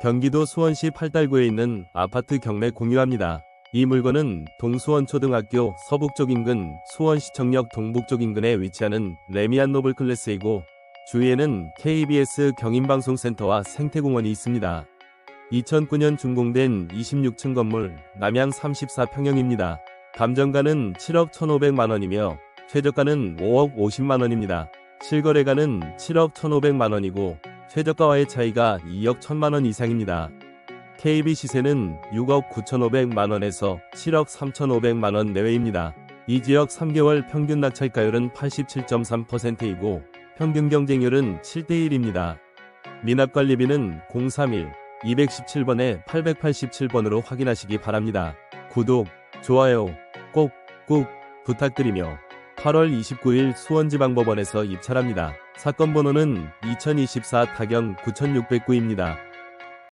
경기도 수원시 팔달구에 있는 아파트 경매 공유합니다. 이 물건은 동수원초등학교 서북쪽 인근 수원시청역 동북쪽 인근에 위치하는 레미안 노블 클래스이고 주위에는 KBS 경인방송센터와 생태공원이 있습니다. 2009년 준공된 26층 건물 남양 34평형입니다. 감정가는 7억 1,500만원이며 최저가는 5억 50만원입니다. 실거래가는 7억 1,500만원이고 최저가와의 차이가 2억 1천만 원 이상입니다. KB 시세는 6억 9,500만 원에서 7억 3,500만 원 내외입니다. 이 지역 3개월 평균 낙찰가율은 87.3%이고 평균 경쟁률은 7대1입니다. 미납관리비는 031 217번에 887번으로 확인하시기 바랍니다. 구독, 좋아요 꼭, 꼭 부탁드리며 8월 29일 수원지방법원에서 입찰합니다. 사건 번호는 2024 타경 9609입니다.